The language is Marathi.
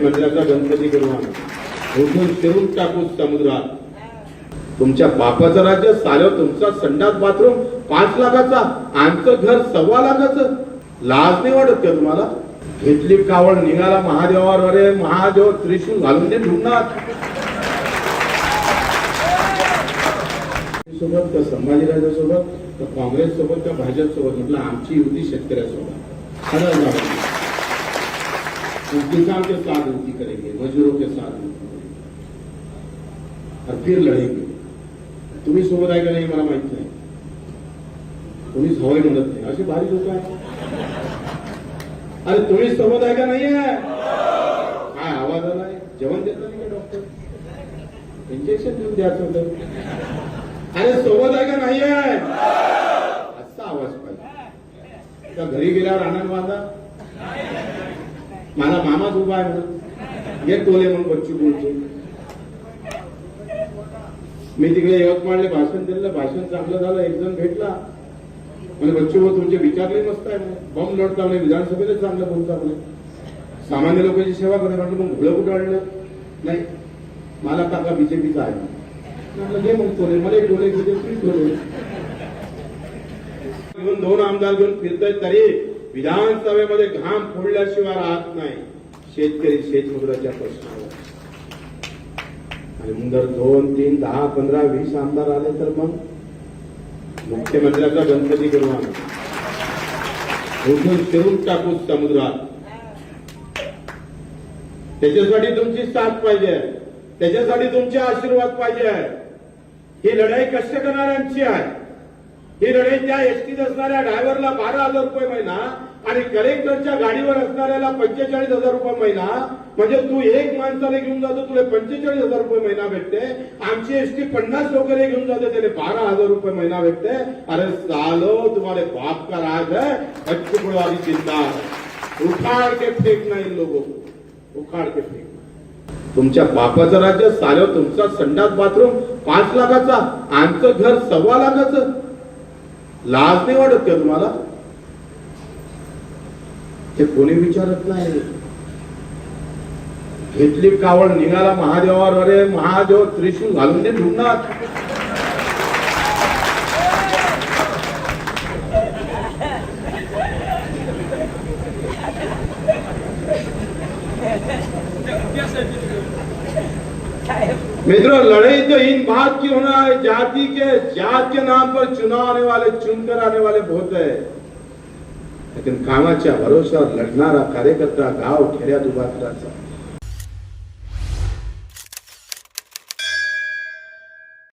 मंदिराचा गणपती करून आम्ही. फिरून टाकू समुद्रात. तुमच्या बापाचं राज्य चालव तुमचा संडास बाथरूम पाच लाखाचा आमचं घर सव्वा लाखाचं. लाज नाही वाटत का तुम्हाला? घेतली कावड निघाला महादेवावर अरे महादेव त्रिशूल घालून ते ढुंढणार सोबत का संभाजीराजा सोबत का काँग्रेस सोबत का भाजप सोबत म्हटलं आमची युती शेतकऱ्यासोबत. वो किसान के साथ उनकी करेंगे मजदूरों के साथ युति करेंगे। और फिर लढेंगे तुम्ही सोबत आहे का नाही मला माहीत नाही। कोणीच हवाई म्हणत नाही असे भारी लोक आहेत अरे तुम्ही सोबत आहे का नाही आहे काय आवाज आलाय जेवण देत नाही का डॉक्टर। इंजेक्शन देऊन द्यायचं होतं अरे सोबत आहे का नाही आहे असा आवाज पाहिजे घरी गेल्यावर आनंद माझा माझा मामाच उभा आहे म्हणून. ये टोले म्हणून बच्चू बोलतो. मी तिकडे यवतमाळले भाषण दिलं भाषण चांगलं झालं एक जण भेटला. म्हणजे बच्चू भाऊ तुमचे विचारले मस्त आहे बॉम्ब लढता म्हणे विधानसभेला चांगलं बोलता म्हणे. सामान्य लोकांची सेवा करणे म्हटलं मग घोडं कुठं आणलं? नाही मला काका बीजेपीचा आहे म्हटलं घे मग टोले मला एक टोले घेते तुम्ही टोले घेऊन दोन आमदार घेऊन फिरतायत तरी विधानसभेमध्ये घाम फोडल्याशिवाय राहत नाही. शेतकरी शेतमजुराच्या प्रश्नावर. आणि मग जर दोन तीन दहा पंधरा वीस आमदार आले तर मग? मुख्यमंत्र्याचा गणपती करू आम्ही. उठून फिरून टाकू समुद्रात त्याच्यासाठी तुमची साथ पाहिजे. त्याच्यासाठी तुमचे आशीर्वाद पाहिजे. ही लढाई कष्ट करणाऱ्यांची आहे? ही रणेच्या त्या एसटीत असणाऱ्या ड्रायव्हरला बारा हजार रुपये महिना आणि कलेक्टरच्या गाडीवर असणाऱ्याला पंचेचाळीस हजार रुपये महिना. म्हणजे तू एक माणसाला घेऊन जातो तुला पंचेचाळीस हजार रुपये महिना भेटते. आमची एसटी पन्नास लोकांना घेऊन जाते त्याने बारा हजार रुपये महिना भेटते. अरे चालो तुम्हाला बाप का राज है? बच्चे चिंता उखाड़ के फेकना इन लोगों को. उखाड़ के फेकना तुमच्या बापाचं राज्य साल्यावर तुमचा संडास बाथरूम पाच लाखाचा आमचं घर सव्वा लाखाचं. लाज नाही वाटत का तुम्हाला? ते कोणी विचारत नाही. घेतली कावळ निघाला महादेवावर अरे महादेव त्रिशूल घालून ते ढुंढणार मित्रों लड़ाई तो इन बात की होना है जाति के जात के नाम पर चुनाव आने वाले चुनकर आने वाले बहुत है। लेकिन कामाच्या भरोसा लढणारा कार्यकर्ता गाव खेड्यात उभा करायचा